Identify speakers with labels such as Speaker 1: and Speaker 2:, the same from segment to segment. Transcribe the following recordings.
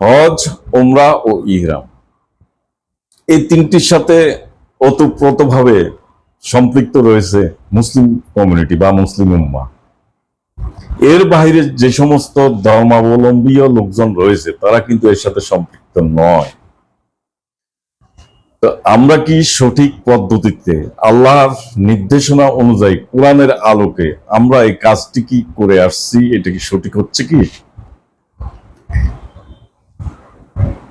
Speaker 1: হজ ওমরা ও ইহরাম। এই তিনটির সাথে ওতপ্রোতভাবে সম্পৃক্ত রয়েছে মুসলিম কমিউনিটি বা মুসলিম উম্মা। এর বাইরে যে সমস্ত ধর্মাবলম্বীয় লোকজন রয়েছে, তারা কিন্তু এর সাথে সম্পৃক্ত নয়। তো আমরা কি সঠিক পদ্ধতিতে আল্লাহর নির্দেশনা অনুযায়ী কোরআনের আলোকে আমরা এই কাজটি কি করে আসছি, এটা কি সঠিক হচ্ছে কি?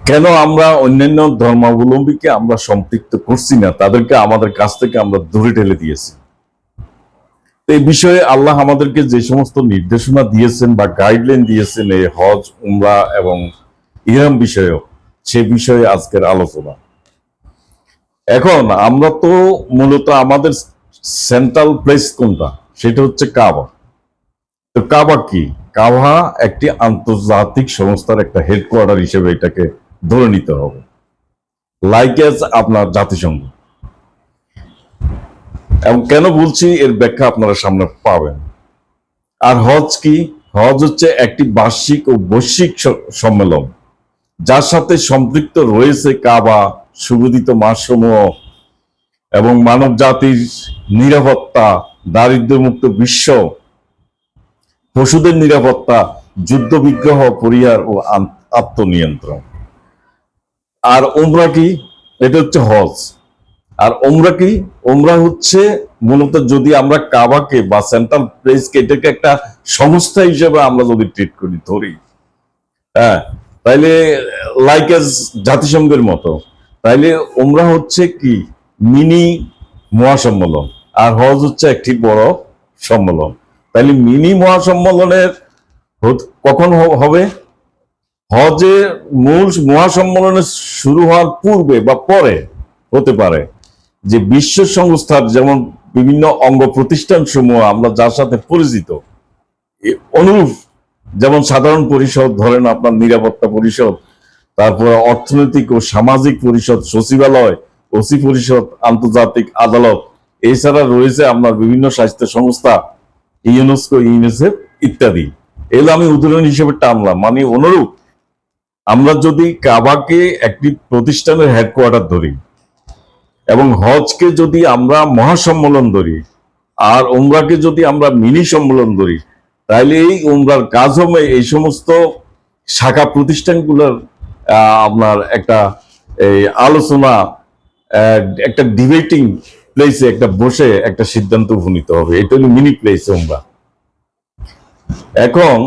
Speaker 1: কেন আমরা অন্যান্য ধর্মাবলম্বীকে আমরা সম্পৃক্ত করছি না? তাদেরকে আমাদের কাছ থেকে আমরা দূরে ঠেলে দিয়েছি। এই বিষয়ে আল্লাহ আমাদেরকে যে সমস্ত নির্দেশনা দিয়েছেন বা গাইডলাইন দিয়েছেন এই হজ, উমরা এবং ইরাম বিষয়েও, সে বিষয়ে আজকের আলোচনা। এখন আমরা তো মূলত আমাদের সেন্ট্রাল প্লেস কোনটা? সেটা হচ্ছে কাবা। তো কাবা কি? কাবা একটি আন্তর্জাতিক সংস্থার একটা হেডকোয়ার্টার হিসেবে এটাকে ধরে নিতে হবে। লাইক এজ আপনার জাতিসংঘ। এবং কেন বলছি এর ব্যাখ্যা আপনারা সামনে পাবেন। আর হজ কি? হজ হচ্ছে একটি বার্ষিক ও বৈশ্বিক সম্মেলন। যার সাথে সম্পৃক্ত রয়েছে কাবা, সুবিদিত মাসসমূহ এবং মানব জাতির নিরাপত্তা, দারিদ্র্যমুক্ত বিশ্ব, পশুদের নিরাপত্তা, যুদ্ধ বিগ্রহ, পরিহার ও আত্মনিয়ন্ত্রণ। আর ওমরা কি? এটা হচ্ছে হজ। আর ওমরা কি? ওমরা হচ্ছে মূলত যদি আমরা কাবাকে বা সেন্ট্রাল প্লেসকে এটাকে একটা সংস্থা হিসেবে আমরা যদি ট্রিট করি, ধরি হ্যাঁ তাইলে লাইক এস জাতিসংঘের মতো, তাইলে ওমরা হচ্ছে কি? মিনি মহাসম্মেলন। আর হজ হচ্ছে একটি বড় সম্মেলন। তাইলে মিনি মহাসম্মেলনের কখন হবে? হজের মূল মহাসম্মেলনের শুরু হওয়ার পূর্বে বা পরে হতে পারে যে বিশ্ব সংস্থার যেমন বিভিন্ন অঙ্গ প্রতিষ্ঠান সমূহ আমরা যার সাথে পরিচিত অনুরূপ যেমন সাধারণ পরিষদ, ধরেন আপনার নিরাপত্তা পরিষদ, তারপরে অর্থনৈতিক ও সামাজিক পরিষদ, সচিবালয়, ওসি পরিষদ, আন্তর্জাতিক আদালত, এছাড়া রয়েছে আপনার বিভিন্ন স্বাস্থ্য সংস্থা, ইউনেস্কো, ইউনিসেফ ইত্যাদি। এগুলো আমি উদাহরণ হিসেবে টানলাম। মানে অনুরূপ আমরা যদি কাবাকে একটি প্রতিষ্ঠানের হেডকোয়ার্টার ধরি এবং হজকে যদি আমরা মহাসম্মেলন ধরি আর উমরাকে যদি আমরা মিনি সম্মেলন ধরি তাহলে এই উমরার কাজ হবে এই সমস্ত শাখা প্রতিষ্ঠানগুলোর আপনার একটা এই আলোচনা একটা ডিবেটিং প্লেসে একটা বসে একটা সিদ্ধান্ত উপনীত হবে। এটা হলো মিনি প্লেস উমরা। এখন,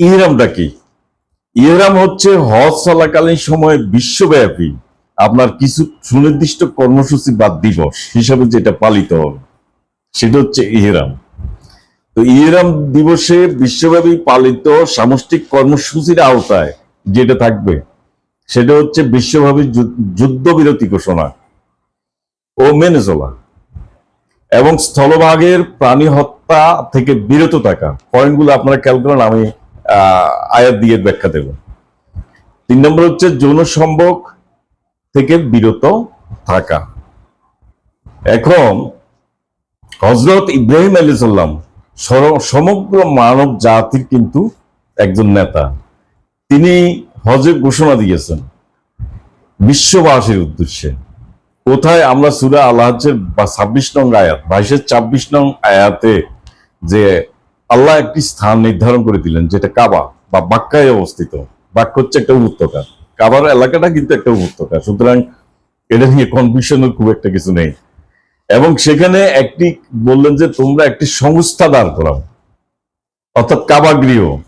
Speaker 1: ইহরামটা কি? ইহরাম হচ্ছে হজ চলাকালীন সময়ে বিশ্বব্যাপী আপনার কিছু সুনির্দিষ্ট কর্মসূচি বা দিবস হিসাবে যেটা পালিত হবে, সেটা হচ্ছে ইহরাম। তো ইহরাম দিবসে বিশ্বব্যাপী পালিত সামষ্টিক কর্মসূচির আওতায় যেটা থাকবে, সেটা হচ্ছে বিশ্বব্যাপী যুদ্ধবিরতি ঘোষণা ও মেনে চলা এবং স্থলভাগের প্রাণী হত্যা থেকে বিরত থাকা। পয়েন্টগুলো আপনারা খেয়াল করেন, আমি আয়াত দিয়ে ব্যাখ্যা দেব। তিন নম্বর হচ্ছে যৌন সম্ভোগ থেকে বিরত থাকা। এখন হজরত ইব্রাহিম আলী সাল্লাম সমগ্র মানব জাতির কিন্তু একজন নেতা। তিনি হজের ঘোষণা দিয়েছেন বিশ্ববাসীর উদ্দেশ্যে। কোথায় আমরা সুরা আল্লাহের ছাব্বিশ নং আয়াত, বাইশের ছাব্বিশ নং আয়াতে যে আল্লাহ একটি স্থান নির্ধারণ করে দিলেন, যেটা কাবা বা বাক্কায় অবস্থিত। বাক্য হচ্ছে একটা উপত্যকা। কাবার এলাকাটা কিন্তু একটা উপত্যকা। সুতরাং এটা নিয়ে কনফিউশনের খুব একটা কিছু নেই। এবং সেখানে একটি বললেন যে, তোমরা একটি সংস্থা দাঁড় করাও। অর্থাৎ কাবা গৃহ।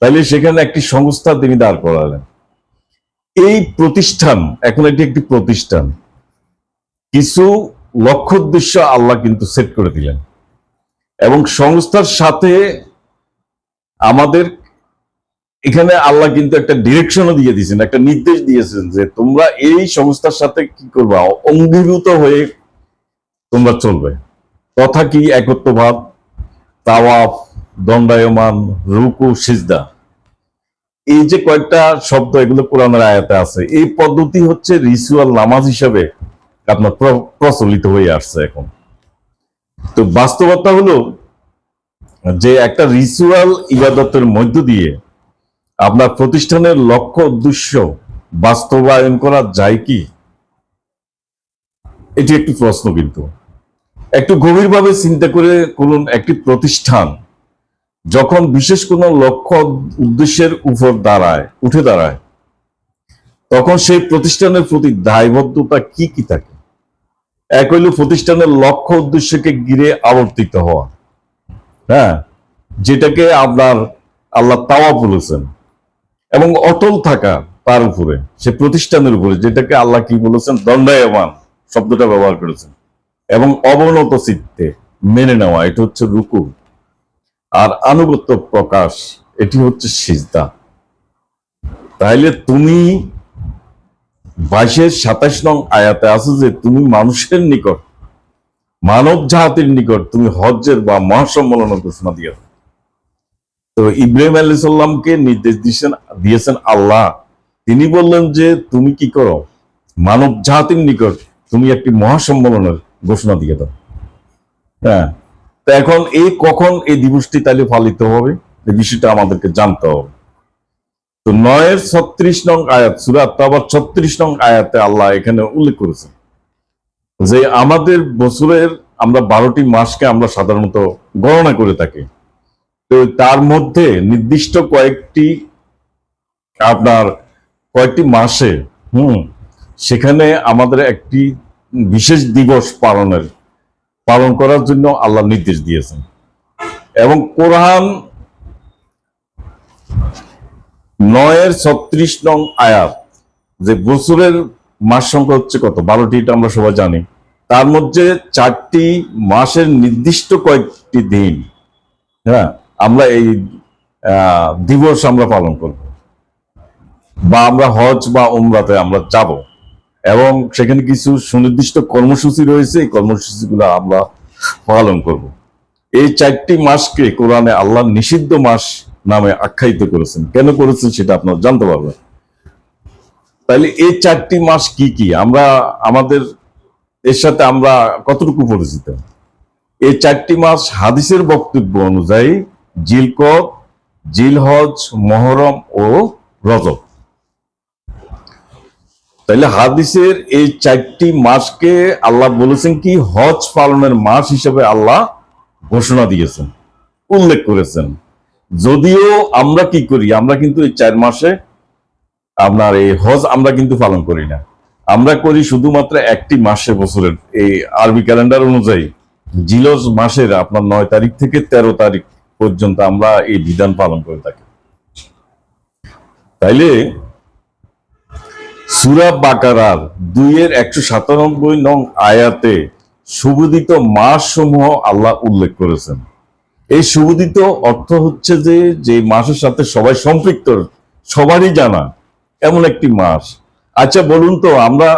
Speaker 1: তাইলে সেখানে একটি সংস্থা তিনি দাঁড় করালেন। এই প্রতিষ্ঠান, এখন এটি একটি প্রতিষ্ঠান। কিছু লক্ষ্য উদ্দেশ্য আল্লাহ কিন্তু সেট করে দিলেন। এবং সংস্থার সাথে আমাদের এখানে আল্লাহ কিন্তু একটা ডিরেকশনও দিয়ে দিয়েছেন, একটা নির্দেশ দিয়েছেন যে তোমরা এই সংস্থার সাথে কি করবা? অঙ্গীভূত হয়ে তোমরা চলবে। তথা কি একত্বভাব তাওয়াফ, দণ্ডায়মান, রুকু, সিজদা। এই যে কয়েকটা শব্দ, এগুলো কোরআনের আয়াতে আছে। এই পদ্ধতি হচ্ছে রিচুয়াল নামাজ হিসাবে আপনার প্র- প্রচলিত হয়ে আসছে এখন। তো বাস্তবতা হলো যে একটা রিচুয়াল ইবাদতের মধ্য দিয়ে আপনার প্রতিষ্ঠানের লক্ষ্য উদ্দেশ্য বাস্তবায়ন করা যায় কি? এটি একটি প্রশ্ন কিন্তু। একটু গভীরভাবে চিন্তা করে করুন একটি প্রতিষ্ঠান যখন বিশেষ কোনো লক্ষ্য উদ্দেশ্যের উপর দাঁড়ায়, উঠে দাঁড়ায়, তখন সেই প্রতিষ্ঠানের প্রতি দায়বদ্ধতা কি কি থাকে? এক হইল প্রতিষ্ঠানের লক্ষ্য উদ্দেশ্যকে ঘিরে আবর্তিত হওয়া। হ্যাঁ? যেটাকে আপনার আল্লাহ তাওয়া বলেছেন। এবং অটল থাকা তার উপরে, সে প্রতিষ্ঠানের উপরে, যেটাকে আল্লাহ কি বলেছেন? দণ্ডায়মান শব্দটা ব্যবহার করেছেন। এবং অবনত চিত্তে মেনে নেওয়া, এটা হচ্ছে রুকু। আর আনুগত্য প্রকাশ, এটি হচ্ছে সিজদা। তাইলে তুমি বাইশের সাতাশ নং আয়াতে আছে যে তুমি মানুষের নিকট, মানব জাতির নিকট তুমি হজ্জের বা মহাসম্মেলনের ঘোষণা দিয়ে তো ইব্রাহিম আলী সাল্লামকে নির্দেশ দিয়েছেন দিয়েছেন আল্লাহ। তিনি বললেন যে, তুমি কি করো? মানব জাতির নিকট তুমি একটি মহাসম্মেলনের ঘোষণা দিয়ে দাও। হ্যাঁ। তো এখন এই কখন এই দিবসটি তাহলে পালিত হবে? এই বিষয়টা আমাদেরকে জানতে হবে। তো নয়ের ছত্রিশ নং আয়াত সুরাত আবার ছত্রিশ নং আয়াতে আল্লাহ এখানে উল্লেখ করেছেন যে আমাদের বছরের আমরা বারোটি মাসকে আমরা সাধারণত গণনা করে থাকি। তো তার মধ্যে নির্দিষ্ট কয়েকটি আপনার কয়েকটি মাসে, হুম, সেখানে আমাদের একটি বিশেষ দিবস পালনের, পালন করার জন্য আল্লাহ নির্দেশ দিয়েছেন। এবং কোরআন নয়ের ছত্রিশ নং আয়াত, যে বছরের মাস সংখ্যা হচ্ছে কত? বারোটি, এটা আমরা সবাই জানি। তার মধ্যে চারটি মাসের নির্দিষ্ট কয়েকটি দিন। হ্যাঁ আমরা এই দিবস আমরা পালন করব। বা আমরা হজ বা উমরাতে আমরা যাব। এবং সেখানে কিছু সুনির্দিষ্ট কর্মসূচি রয়েছে, এই কর্মসূচিগুলো আমরা পালন করব। এই চারটি মাসকে কোরআনে আল্লাহ নিষিদ্ধ মাস নামে আখ্যায়িত করেছেন। কেন করেছেন সেটা আপনারা জানতে পারবেন। তাহলে এই চারটি মাস কি কি? আমরা, আমাদের, এর সাথে আমরা কতটুকু পরিচিত? এই চারটি মাস হাদিসের বক্তব্য অনুযায়ী জিলকদ জিলহজ, মহরম ও রজব। তাহলে হাদিসের এই চারটি মাসকে আল্লাহ বলেছেন কি? হজ পালনের মাস হিসেবে আল্লাহ ঘোষণা দিয়েছেন, উল্লেখ করেছেন। যদিও আমরা কি করি, আমরা কিন্তু এই চার মাসে আপনার এই হজ আমরা কিন্তু পালন করি না। আমরা করি শুধুমাত্র একটি মাসে বছরের, এই আরবি ক্যালেন্ডার অনুযায়ী। জিলজ মাসের আপনার নয় তারিখ থেকে তেরো তারিখ পর্যন্ত আমরা এই বিধান পালন করে থাকি। তাইলে সুরা বাকারার দুইয়ের একশো সাতানব্বই নং আয়াতে সুবোধিত মাস সমূহ আল্লাহ উল্লেখ করেছেন। এই সুবোধিত অর্থ হচ্ছে যে যে মাসের সাথে সবাই সম্পৃক্ত, সবারই জানা, এমন একটি মাস। আচ্ছা বলুন তো, আমরা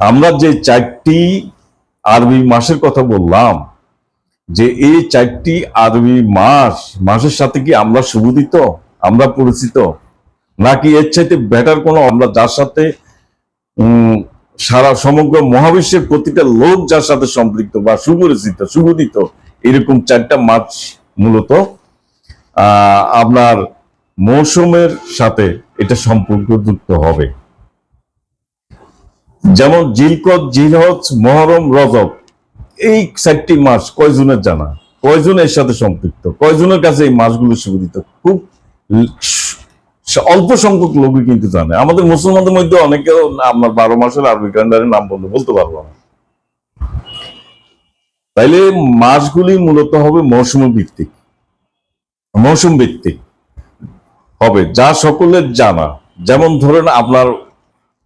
Speaker 1: আমরা যে চারটি আরবি মাসের কথা বললাম, যে এই চারটি আরবি মাস, মাসের সাথে কি আমরা সুবোধিত আমরা পরিচিত? নাকি এর চাইতে বেটার কোনো আমরা যার সাথে সারা সমগ্র মহাবিশ্বের প্রতিটা লোক যার সাথে সম্পৃক্ত বা সুপরিচিত সুবোধিত এরকম চারটা মাস মূলত আপনার মৌসুমের সাথে এটা সম্পর্কযুক্ত হবে। যেমন জিলকত, জিলহজ, মহরম, রজব, এই চারটি মাস কয়জনের জানা? কয়জন এর সাথে সম্পৃক্ত? কয়জনের কাছে এই মাসগুলো সুবিদিত খুব অল্প সংখ্যক লোকই কিন্তু জানে। আমাদের মুসলমানদের মধ্যে অনেকেও আপনার বারো মাসের আরবি ক্যালেন্ডারের নাম বলতে বলতে পারব না। তাইলে মাসগুলি মূলত হবে মৌসুম ভিত্তিক মৌসুম ভিত্তিক হবে, যা সকলের জানা। যেমন ধরেন আপনার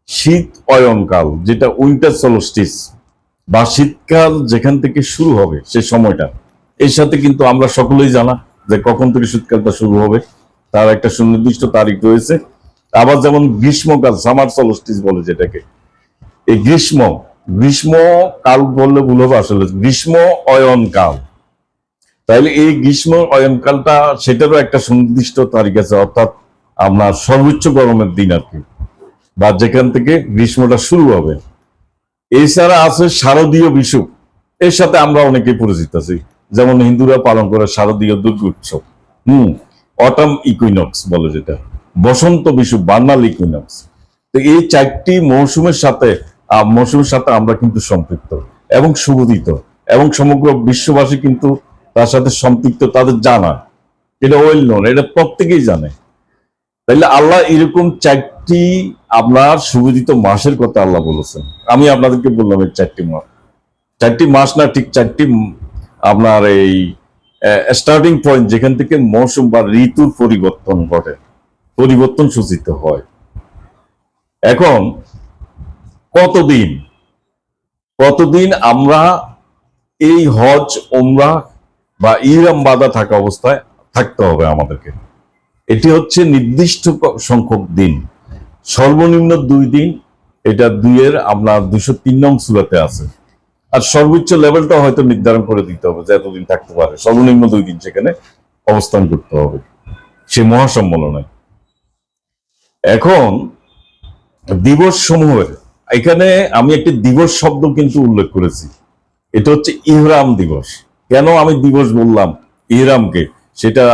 Speaker 1: শীত অয়নকাল, যেটা উইন্টার সলস্টিস বা শীতকাল যেখান থেকে শুরু হবে সে সময়টা। এর সাথে কিন্তু আমরা সকলেই জানা যে কখন থেকে শীতকালটা শুরু হবে। তার একটা সুনির্দিষ্ট তারিখ রয়েছে। আবার যেমন গ্রীষ্মকাল সামার সলস্টিস বলে যেটাকে। এই গ্রীষ্ম গ্রীষ্ম কাল বললে ভুল হবে আসলে। গ্রীষ্ম অয়নকাল তাইলে এই গ্রীষ্ম অয়নকালটা সেটারও একটা সুনির্দিষ্ট তারিখ আছে, অর্থাৎ আপনার সর্বোচ্চ গরমের দিন আর কি। বা যেখান থেকে গ্রীষ্মটা শুরু হবে। এছাড়া আছে শারদীয় বিশু এর সাথে আমরা অনেকেই পরিচিত আছি। যেমন হিন্দুরা পালন করে শারদীয় দুর্গোৎসব। হম অটাম ইকুইনক্স বলে যেটা। বসন্ত বিশু, বার্নাল ইকুইনক্স তো এই চারটি মৌসুমের সাথে মৌসুমের সাথে আমরা কিন্তু সম্পৃক্ত এবং সুবোধিত এবং সমগ্র বিশ্ববাসী কিন্তু তার সাথে সম্পৃক্ত, তাদের জানা। এটা ওয়েল নোন এটা প্রত্যেকেই জানে। তাইলে আল্লাহ এরকম চারটি আপনার সুবিদিত মাসের কথা আল্লাহ বলেছেন। আমি আপনাদেরকে বললাম এই চারটি মাস। চারটি মাস না, ঠিক চারটি আপনার এই স্টার্টিং পয়েন্ট যেখান থেকে মৌসুম বা ঋতুর পরিবর্তন ঘটে, পরিবর্তন সূচিত হয়। এখন, কতদিন? কতদিন আমরা এই হজ ওমরা বা ইরাম বাধা থাকা অবস্থায় থাকতে হবে আমাদেরকে? এটি হচ্ছে নির্দিষ্ট সংখ্যক দিন। সর্বনিম্ন দুই দিন। এটা দুইয়ের, আপনার দুশো তিন নং সুরাতে আছে। আর সর্বোচ্চ লেভেলটা হয়তো নির্ধারণ করে দিতে হবে, যে এতদিন থাকতে পারে। সর্বনিম্ন দুই দিন সেখানে অবস্থান করতে হবে। সে মহাসম্মেলনে। এখন দিবস সমূহের এখানে আমি একটি দিবস শব্দ কিন্তু উল্লেখ করেছি। এটা হচ্ছে ইহরাম দিবস। কেন আমি দিবস বললাম ইহরামকে? সেটা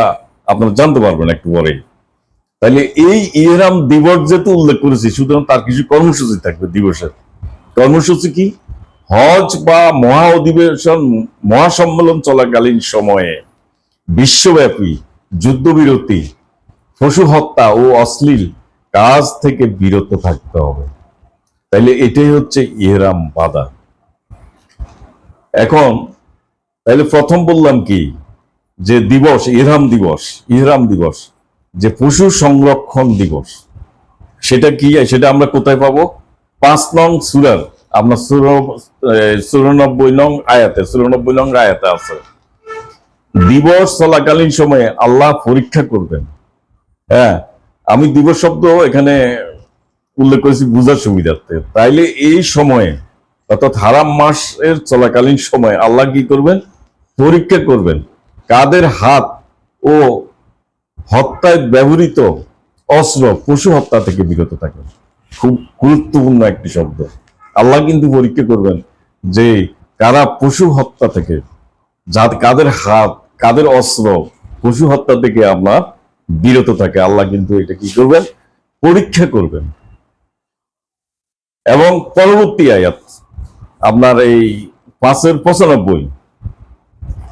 Speaker 1: আপনারা জানতে পারবেন একটু পরে। তাহলে এই ইহরাম দিবস যেহেতু উল্লেখ করেছি, সুতরাং তার কিছু কর্মসূচি থাকবে দিবসের। কর্মসূচি কি? হজ বা মহা অধিবেশন মহাসম্মেলন চলাকালীন সময়ে বিশ্বব্যাপী যুদ্ধবিরতি, পশু হত্যা ও অশ্লীল কাজ থেকে বিরত থাকতে হবে। তাইলে এটাই হচ্ছে ইহরাম বাধা। এখন তাইলে প্রথম বললাম কি, যে দিবস, ইহরাম দিবস ইহরাম দিবস, যে পশু সংরক্ষণ দিবস, সেটা কি, সেটা আমরা কোথায় পাবো? পাঁচ নং সুরার আপনার চুরানব্বই নং আয়াতে, চুরানব্বই নং আয়াতে আছে। দিবস চলাকালীন সময়ে আল্লাহ পরীক্ষা করবেন। হ্যাঁ আমি দিবস শব্দ এখানে উল্লেখ করেছি বুঝার সুবিধার্থে। তাইলে এই সময়ে, অর্থাৎ হারাম মাসের চলাকালীন সময় আল্লাহ কি করবেন? পরীক্ষা করবেন। কাদের হাত ও হত্যায় ব্যবহৃত অস্ত্র, পশু হত্যা থেকে বিরত থাকে খুব গুরুত্বপূর্ণ একটি শব্দ। আল্লাহ কিন্তু পরীক্ষা করবেন যে কারা পশু হত্যা থেকে যা কাদের হাত, কাদের অস্ত্র পশু হত্যা থেকে আপনার বিরত থাকে, আল্লাহ কিন্তু এটা কি করবেন? পরীক্ষা করবেন। এবং পরবর্তী আয়াত, আপনার এই পাঁচের পঁচানব্বই,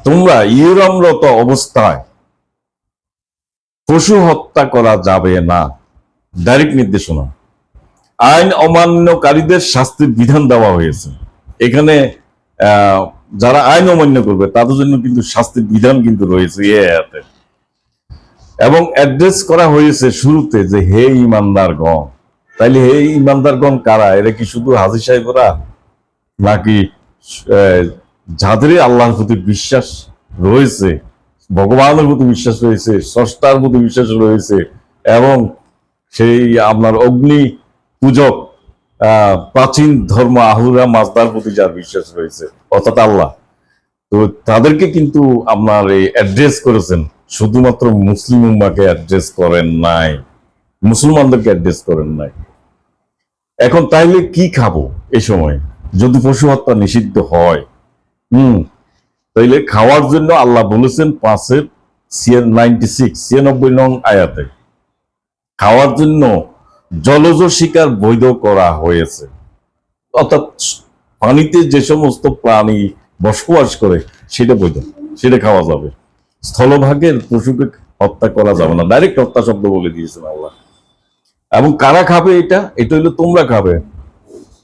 Speaker 1: তোমরা ইউরমরত অবস্থায় পশু হত্যা করা যাবে না, ডাইরেক্ট নির্দেশনা। আইন অমান্যকারীদের শাস্তির বিধান দেওয়া হয়েছে। এখানে যারা আইন অমান্য করবে, তাদের জন্য কিন্তু শাস্তির বিধান কিন্তু রয়েছে এ আয়াতে। এবং অ্যাড্রেস করা হয়েছে শুরুতে যে, হে ইমানদারগণ। তাইলে হে ইমানদারগণ কারা? এরা কি শুধু হাজির সাহেবরা? নাকি যাদের আল্লাহর প্রতি বিশ্বাস রয়েছে, ভগবানের প্রতি বিশ্বাস রয়েছে, স্রষ্টার প্রতি বিশ্বাস রয়েছে, এবং সেই আপনার অগ্নি পূজক প্রাচীন ধর্ম আহুরা মাজদার প্রতি যার বিশ্বাস রয়েছে, অর্থাৎ আল্লাহ। তো তাদেরকে কিন্তু আপনার এই অ্যাড্রেস করেছেন। শুধুমাত্র মুসলিম উম্মাকে অ্যাড্রেস করেন নাই। মুসলমানদেরকে অ্যাড্রেস করেন নাই। এখন তাইলে কি খাব এই সময়? যদি পশু হত্যা নিষিদ্ধ হয়, হুম, তাইলে খাওয়ার জন্য আল্লাহ বলেছেন পাঁচের সিএন নাইনটি সিক্স ছিয়ানব্বই নং আয়াতে। খাওয়ার জন্য জলজ শিকার বৈধ করা হয়েছে। অর্থাৎ পানিতে যে সমস্ত প্রাণী বসবাস করে, সেটা বৈধ, সেটা খাওয়া যাবে। স্থলভাগের পশুকে হত্যা করা যাবে না। ডাইরেক্ট হত্যা শব্দ বলে দিয়েছেন আল্লাহ। এবং কারা খাবে এটা? এটা হইল তোমরা খাবে।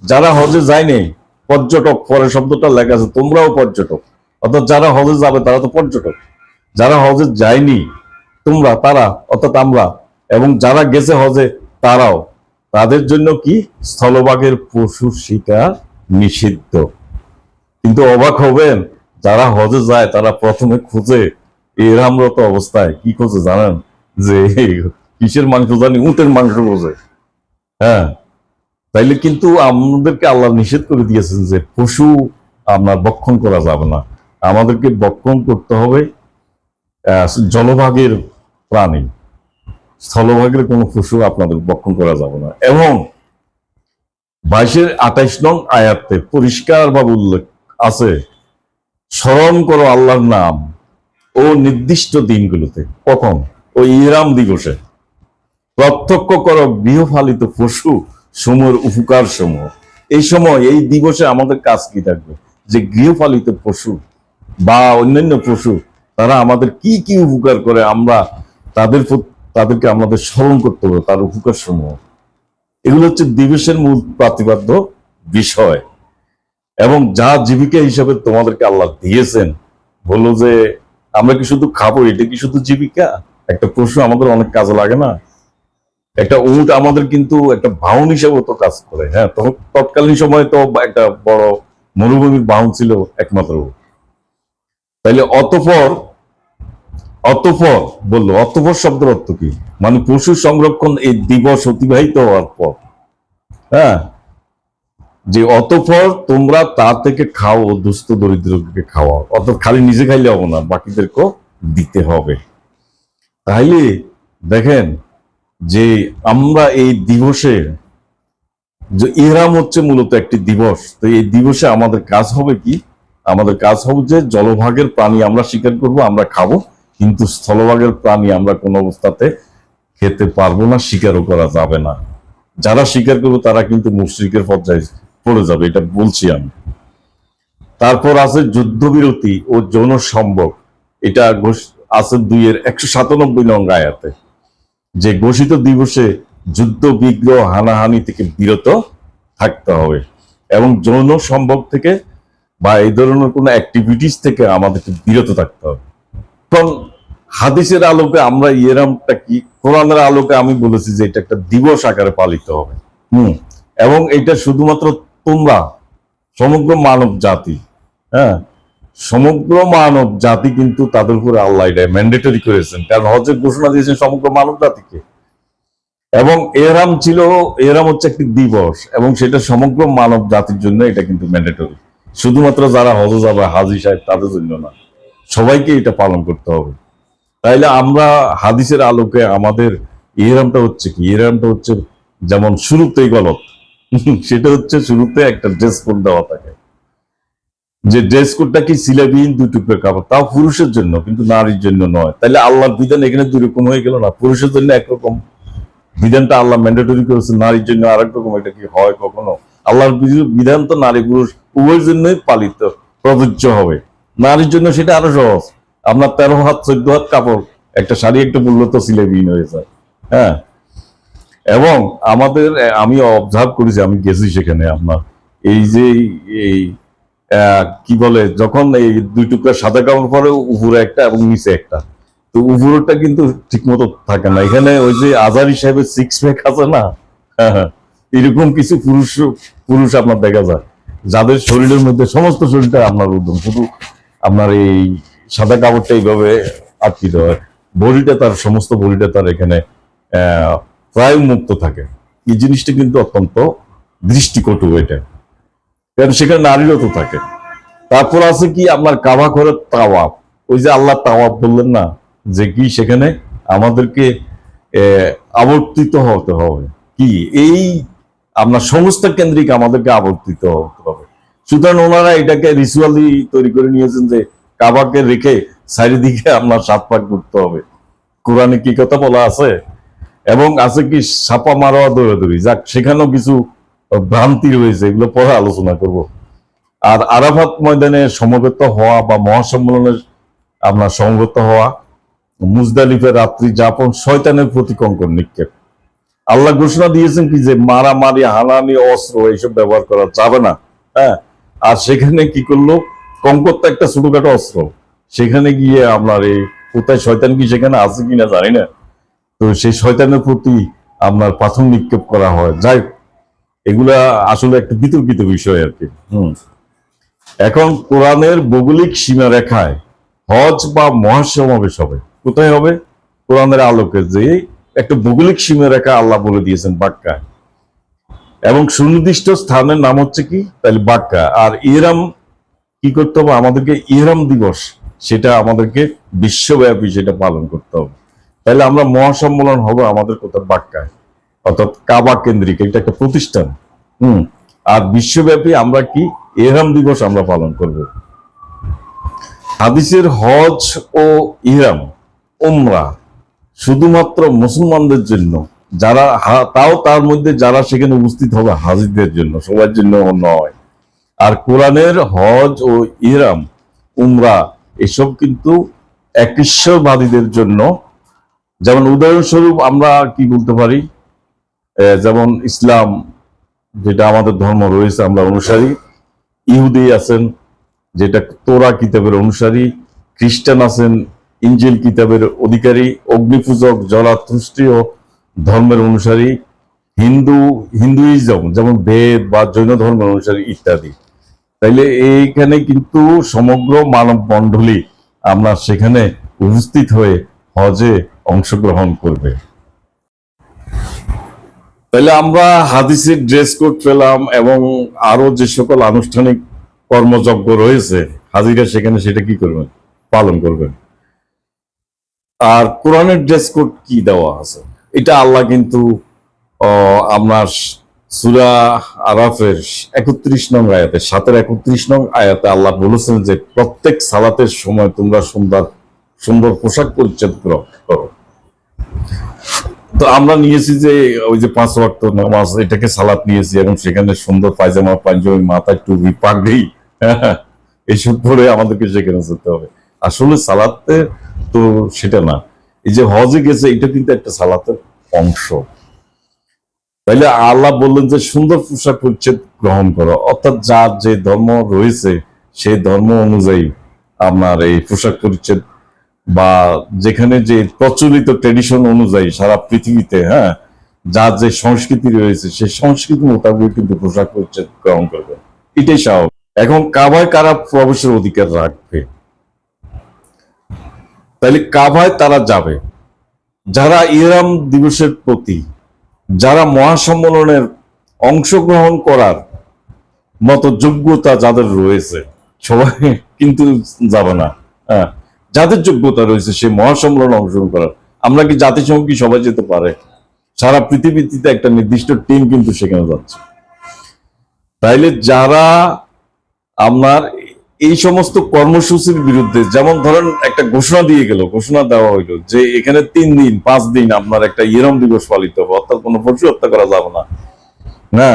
Speaker 1: যারা হজে যায়নি, পর্যটক পরে শব্দটা লেখা আছে, তোমরাও পর্যটক। অর্থাৎ যারা হজে যাবে, তারা তো পর্যটক। যারা হজে যায়নি, তোমরা, তারা, অর্থাৎ আমরা, এবং যারা গেছে হজে তারাও তাদের জন্য কি? স্থলভাগের পশু শিকার নিষিদ্ধ। কিন্তু অবাক হবেন, যারা হজে যায়, তারা প্রথমে খুঁজে এরামরত অবস্থায়। কি খোঁজে জানেন? যে কিসের মাংস জানি, উটের মাংস খোঁজে। হ্যাঁ। তাইলে কিন্তু আমাদেরকে আল্লাহ নিষেধ করে দিয়েছেন যে পশু আপনার বক্ষণ করা যাবে না। আমাদেরকে বক্ষণ করতে হবে জলভাগের প্রাণী। স্থলভাগের কোনো পশু আপনাদের বক্ষণ করা যাবে না। এবং বাইশের আঠাইশ নং আয়াতে পরিষ্কার ভাবে উল্লেখ আছে, স্মরণ করো আল্লাহর নাম ও নির্দিষ্ট দিনগুলোতে। কখন ওই ইহরাম দিবসে। প্রত্যক্ষ করো গৃহপালিত পশু সমূহের উপকার সমূহ এই সময়, এই দিবসে আমাদের কাজ কি থাকবে? যে গৃহপালিত পশু বা অন্যান্য পশু, তারা আমাদের কি কি উপকার করে আমরা তাদের প্রতি- তাদেরকে আমাদের স্মরণ করতে হবে, তার উপকার সমূহ। এগুলো হচ্ছে দিবসের মূল প্রতিপাদ্য বিষয়। এবং যা জীবিকা হিসাবে তোমাদেরকে আল্লাহ দিয়েছেন, বলল যে, আমরা কি শুধু খাব? এটা কি শুধু জীবিকা? একটা পশু আমাদের অনেক কাজে লাগে না। একটা উট আমাদের কিন্তু একটা বাহন হিসেবে তো কাজ করে হ্যাঁ? তখন তৎকালীন সময় তো একটা বড় মরুভূমির বাহন ছিল একমাত্র তাইলে অতপর অতপর বলল, অতপর শব্দের অর্থ কি? মানে পশু সংরক্ষণ এই দিবস অতিবাহিত হওয়ার পর। হ্যাঁ? যে অতপর তোমরা তা থেকে খাও দুস্থ দরিদ্রকে খাওয়াও। অত খালি নিজে খাইলে হবে না, বাকিদেরকেও দিতে হবে। তাইলে দেখেন যে আমরা এই দিবসে যে ইহরাম হচ্ছে মূলত একটি দিবস। তো এই দিবসে আমাদের কাজ হবে কি? আমাদের কাজ হবে যে জলভাগের প্রাণী আমরা শিকার করব, আমরা খাব। কিন্তু স্থলভাগের প্রাণী আমরা কোনো অবস্থাতে খেতে পারব না, শিকারও করা যাবে না। যারা স্বীকার করবে, তারা কিন্তু মুশ্রিকের পর্যায়ে পড়ে যাবে, এটা বলছি আমি। তারপর আছে যুদ্ধবিরতি ও যৌন সম্ভব এটা আছে দুইয়ের একশো সাতানব্বই নং আয়াতে। যে ঘোষিত দিবসে যুদ্ধ, বিগ্রহ, হানাহানি থেকে বিরত থাকতে হবে এবং যৌন সম্ভব থেকে বা এই ধরনের কোনো অ্যাক্টিভিটিস থেকে আমাদেরকে বিরত থাকতে হবে। এখন হাদিসের আলোকে আমরা ইয়েরামটা কি, কোরআনের আলোকে আমি বলেছি যে এটা একটা দিবস আকারে পালিত হবে। হুম, এবং এটা শুধুমাত্র তোমরা, সমগ্র মানব জাতি হ্যাঁ সমগ্র মানব জাতি কিন্তু তাদের উপরে আল্লাহ এটা ম্যান্ডেটরি করেছেন। কারণ হজের ঘোষণা দিয়েছেন সমগ্র মানব জাতিকে। এবং এরাম ছিল, এরাম হচ্ছে একটি দিবস, এবং সেটা সমগ্র মানব জাতির জন্য এটা কিন্তু ম্যান্ডেটরি শুধুমাত্র যারা হজ যাবে, হাজি সাহেব, তাদের জন্য না। সবাইকে এটা পালন করতে হবে। তাইলে আমরা হাদিসের আলোকে আমাদের ইহরামটা হচ্ছে কি? ইহরামটা হচ্ছে যেমন শুরুতেই গলত সেটা হচ্ছে শুরুতে একটা ড্রেস কোড দেওয়া থাকে। যে ড্রেস কোডটা কি সিলাবিহীন দুই টুকরো কাপড়? তাও পুরুষের জন্য, কিন্তু নারীর জন্য নয়। তাহলে আল্লাহর বিধান এখানে দুই রকম হয়ে গেল না? পুরুষের জন্য একরকম বিধানটা আল্লাহ ম্যান্ডেটরি করেছে, নারীর জন্য আরেক রকম। এটা কি হয় কখনো? আল্লাহর বিধান তো নারী পুরুষ উভয়ের জন্যই পালিত, প্রযোজ্য হবে। নারীর জন্য সেটা আরও সহজ। আপনার তেরো হাত, চোদ্দ হাত কাপড়, একটা শাড়ি একটা মূল্য তো সিলেবিহীন হয়ে যায়। হ্যাঁ? এবং আমাদের আমি অবজার্ভ করেছি, আমি গেছি সেখানে আপনার। এই যে এই কি বলে, যখন এই দুই টুকরা সাদা কাপড় পরে উপরে একটা এবং নিচে একটা, তো উপরেরটা কিন্তু ঠিক মতো থাকে না। এখানে ওই যে আজারি সাহেবের সিক্স প্যাক আছে না? এরকম কিছু পুরুষ পুরুষ আপনার দেখা যায়, যাদের শরীরের মধ্যে সমস্ত শরীরটা আপনার উদ্যম শুধু আপনার এই সাদা কাপড়টা এইভাবে আটকিত হয়। বডিটা তার, সমস্ত বডিটা তার এখানে প্রায় মুক্ত থাকে। এই জিনিসটা কিন্তু অত্যন্ত দৃষ্টিকটু এটা। কারণ সেখানে নারীরও তো থাকে। তারপর আছে কি, আপনার কাবা ঘরের তাওয়াব ওই যে আল্লাহ তাওয়াব বললেন না, যে কি সেখানে আমাদেরকে আবর্তিত হতে হবে। কি? এই আপনার সংস্থা কেন্দ্রিক আমাদেরকে আবর্তিত হতে হবে। সুতরাং ওনারা এটাকে রিচুয়ালি তৈরি করে নিয়েছেন যে কাবাকে রেখে চারিদিকে আপনার সাত পাক করতে হবে। কোরআনে কি কথা বলা আছে? এবং আছে কি ছাপা মারোয়া দৌড়াদৌড়ি? যাক, সেখানেও কিছু ভ্রান্তি রয়েছে, এগুলো পরে আলোচনা করব। আর আরাফাত ময়দানে সমবেত হওয়া বা মহাসম্মেলনের আপনার সমবেত হওয়া মুজদালিফের রাত্রি যাপন শয়তানের প্রতি কঙ্কর নিক্ষেপ। আল্লাহ ঘোষণা দিয়েছেন কি যে মারামারি হানানি অস্ত্র, এইসব ব্যবহার করা যাবে না। হ্যাঁ আর সেখানে কি করল? কঙ্কর তো একটা ছোটখাটো অস্ত্র। সেখানে গিয়ে আপনার এই কোথায় শয়তান কি সেখানে আছে কিনা জানি না। তো সেই শয়তানের প্রতি আপনার পাথর নিক্ষেপ করা হয়। যাই এগুলা আসলে একটা বিতর্কিত বিষয় আর কি। হম। এখন কোরআনের ভৌগোলিক সীমারেখায় হজ বা মহাসমাবেশ হবে। কোথায় হবে? কোরআনের আলোকে যে একটা ভৌগোলিক সীমারেখা আল্লাহ বলে দিয়েছেন বাক্কা এবং সুনির্দিষ্ট স্থানের নাম হচ্ছে কি? তাহলে বাক্কা। আর ইহরাম কি করতে হবে? আমাদেরকে ইহরাম দিবস, সেটা আমাদেরকে বিশ্বব্যাপী সেটা পালন করতে হবে। তাহলে আমরা মহাসম্মেলন হবে আমাদের কোথাও বাক্কায়, অর্থাৎ কাবা কেন্দ্রিক, এটা একটা প্রতিষ্ঠান। হুম। আর বিশ্বব্যাপী আমরা কি? এহরাম দিবস আমরা পালন করব। হাদিসের হজ ও ইহরাম, উমরা, শুধুমাত্র মুসলমানদের জন্য যারা তাও তার মধ্যে যারা সেখানে উপস্থিত হবে হাজিদের জন্য, সবার জন্য নয়। আর কোরআনের হজ ও ইরাম উমরা, এসব কিন্তু একঈশ্বরবাদীদের জন্য। যেমন উদাহরণস্বরূপ আমরা কি বলতে পারি? যেমন ইসলাম, যেটা আমাদের ধর্ম রয়েছে, আমরা অনুসারী। ইহুদি আছেন, যেটা তোরা কিতাবের অনুসারী। খ্রিস্টান আছেন, ইঞ্জিল কিতাবের অধিকারী। অগ্নিপূজক জলাতুষ্টীয় ধর্মের অনুসারী, হিন্দু, হিন্দুইজম, যেমন বেদ বা জৈন ধর্মের অনুসারী ইত্যাদি। তাইলে এইখানে কিন্তু সমগ্র মানব মণ্ডলী আমরা সেখানে উপস্থিত হয়ে হজে অংশগ্রহণ করবে। তাহলে আমরা হাদিসের ড্রেস কোড পেলাম এবং আরও যে সকল আনুষ্ঠানিক কর্মযজ্ঞ রয়েছে, হাজিরা সেখানে সেটা কি করবেন? পালন করবেন। আর কোরআনের ড্রেস কোড কি দেওয়া আছে? এটা আল্লাহ কিন্তু আপনার সুরা আরাফের একত্রিশ নং আয়াতে, সাতের একত্রিশ নং আয়াতে আল্লাহ বলেছেন যে প্রত্যেক সালাতের সময় তোমরা সুন্দর সুন্দর পোশাক পরিচ্ছদ করো। তো আমরা নিয়েছি যে ওই যে পাঁচ ওয়াক্ত নামাজ, এটাকে সালাত নিয়েছি এবং সেখানে সুন্দর পায়জামা, পাঞ্জাবি, মাথায় টুপি, পাগড়ি এইসব পরে আমাদেরকে সেখানে যেতে হবে আসলে সালাতে তো সেটা না এই যে হজে গেছে, এটা কিন্তু একটা সালাতের অংশ। তাইলে আল্লাহ বললেন যে, সুন্দর পোশাক পরিচ্ছদ গ্রহণ করো। অর্থাৎ যার যে ধর্ম রয়েছে সেই ধর্ম অনুযায়ী আপনার এই পোশাক পরিচ্ছদ বা যেখানে যে প্রচলিত ট্রেডিশন অনুযায়ী সারা পৃথিবীতে হ্যাঁ যার যে সংস্কৃতি রয়েছে সেই সংস্কৃতি মোতাবেক কিন্তু পোশাক পরিচ্ছেদ গ্রহণ করবে। এটাই স্বাভাবিক। এখন কাবায় কারা প্রবেশের অধিকার রাখবে? তাহলে কাবায় তারা যাবে। যারা ইরাম দিবসের প্রতি, যারা মহাসম্মেলনের অংশগ্রহণ করার মতো যোগ্যতা যাদের রয়েছে, সবাই কিন্তু যাবে না। হ্যাঁ যাদের যোগ্যতা রয়েছে সেই মহাসম্মেলনে অংশগ্রহণ করার। আমরা কি জাতিসংঘ কি সবাই যেতে পারে? সারা পৃথিবীতে একটা নির্দিষ্ট টিম কিন্তু সেখানে যাচ্ছে। তাইলে যারা আপনার এই সমস্ত কর্মসূচির বিরুদ্ধে, যেমন ধরেন একটা ঘোষণা দিয়ে গেল, ঘোষণা দেওয়া হইল যে এখানে তিন দিন, পাঁচ দিন আপনার একটা ইরম দিবস পালিত হবে, অর্থাৎ কোনো পশু হত্যা করা যাবে না। না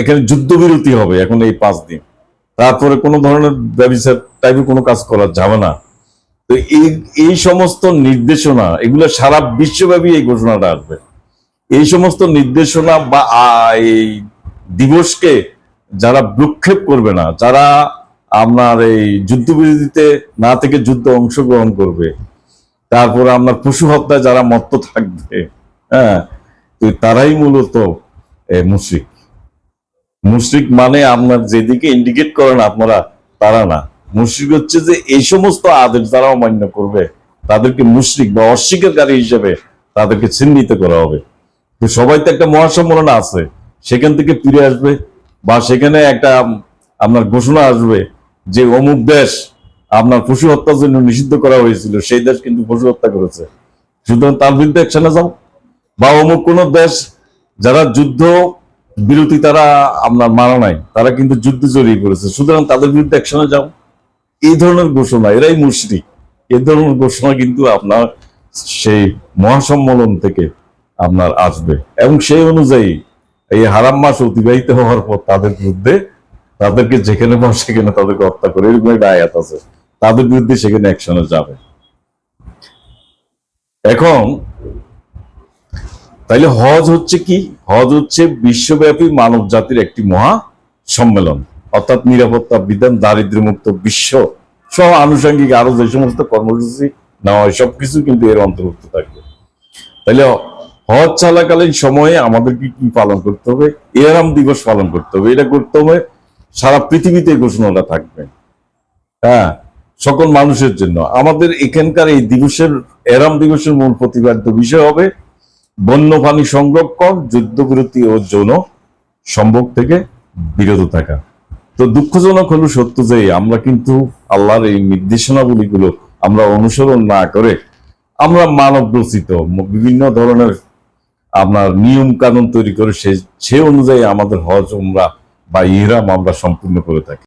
Speaker 1: এখানে যুদ্ধবিরতি হবে এখন এই পাঁচ দিন। তারপরে কোনো ধরনের ব্যবসা টাইপের কোনো কাজ করা যাবে না। তো এই এই সমস্ত নির্দেশনা, এগুলো সারা বিশ্বব্যাপী এই ঘোষণাটা আসবে। এই সমস্ত নির্দেশনা বা এই দিবসকে যারা ভ্রুক্ষেপ করবে না, যারা আপনার এই যুদ্ধবিরতিতে না থেকে যুদ্ধ অংশগ্রহণ করবে। তারপর আপনার পশু হত্যায় যারা মত্ত থাকবে হ্যাঁ তারাই মূলত মুশ্রিক। মুশ্রিক মানে আপনার যেদিকে ইন্ডিকেট করেন আপনারা, তারা না। মুশ্রিক হচ্ছে যে এই সমস্ত আদেশ যারা অমান্য করবে, তাদেরকে মুশ্রিক বা অস্বীকারী হিসেবে তাদেরকে চিহ্নিত করা হবে। তো সবাই তো একটা মহাসম্মেলন আছে, সেখান থেকে ফিরে আসবে বা সেখানে একটা আপনার ঘোষণা আসবে যে অমুক দেশ আপনার পশু হত্যার জন্য নিষিদ্ধ করা হয়েছিল, সেই দেশ কিন্তু পশু হত্যা করেছে। সুতরাং তার বিরুদ্ধে অ্যাকশনে যাও। বা অমুক কোন দেশ যারা যুদ্ধ বিরতি তারা আপনার মানা নাই, তারা কিন্তু যুদ্ধে জড়িয়ে পড়েছে। সুতরাং তাদের বিরুদ্ধে অ্যাকশনে যাও। এই ধরনের ঘোষণা, এরাই মুশরিক। এই ধরনের ঘোষণা কিন্তু আপনার সেই মহাসম্মেলন থেকে আপনার আসবে। এবং সেই অনুযায়ী এই হারাম মাস অতিবাহিত হওয়ার পর তাদের বিরুদ্ধে তাদেরকে যেখানে পাও সেখানে তাদেরকে হত্যা করে। এরকম একটা আয়াত আছে। তাদের বিরুদ্ধে সেখানে অ্যাকশনে যাবে। এখন, তাইলে হজ হচ্ছে কি? হজ হচ্ছে বিশ্বব্যাপী মানব জাতির একটি মহা সম্মেলন। অর্থাৎ নিরাপত্তা বিধান, দারিদ্র্যমুক্ত বিশ্ব সহ আনুষঙ্গিক আরও যে সমস্ত কর্মসূচি নেওয়া হয়, সবকিছু কিন্তু এর অন্তর্ভুক্ত থাকবে। তাইলে হজ চলাকালীন সময়ে আমাদেরকে কি পালন করতে হবে? এরাম দিবস পালন করতে হবে। এটা করতে হবে সারা পৃথিবীতে ঘোষণাটা থাকবে। হ্যাঁ সকল মানুষের জন্য। আমাদের এখানকার এই দিবসের, এরাম দিবসের মূল প্রতিপাদ্য বিষয় হবে বন্যপ্রাণী সংরক্ষণ, যুদ্ধবিরতি ও যৌন সম্ভব থেকে বিরত থাকা। তো দুঃখজনক হলো সত্য যে আমরা কিন্তু আল্লাহর এই নির্দেশনাবলীগুলো আমরা অনুসরণ না করে আমরা মানব রচিত বিভিন্ন ধরনের আপনার নিয়ম কানুন তৈরি করে সে সে অনুযায়ী আমাদের হজ, উমরা বা ইহরাম আমরা সম্পূর্ণ করে থাকি।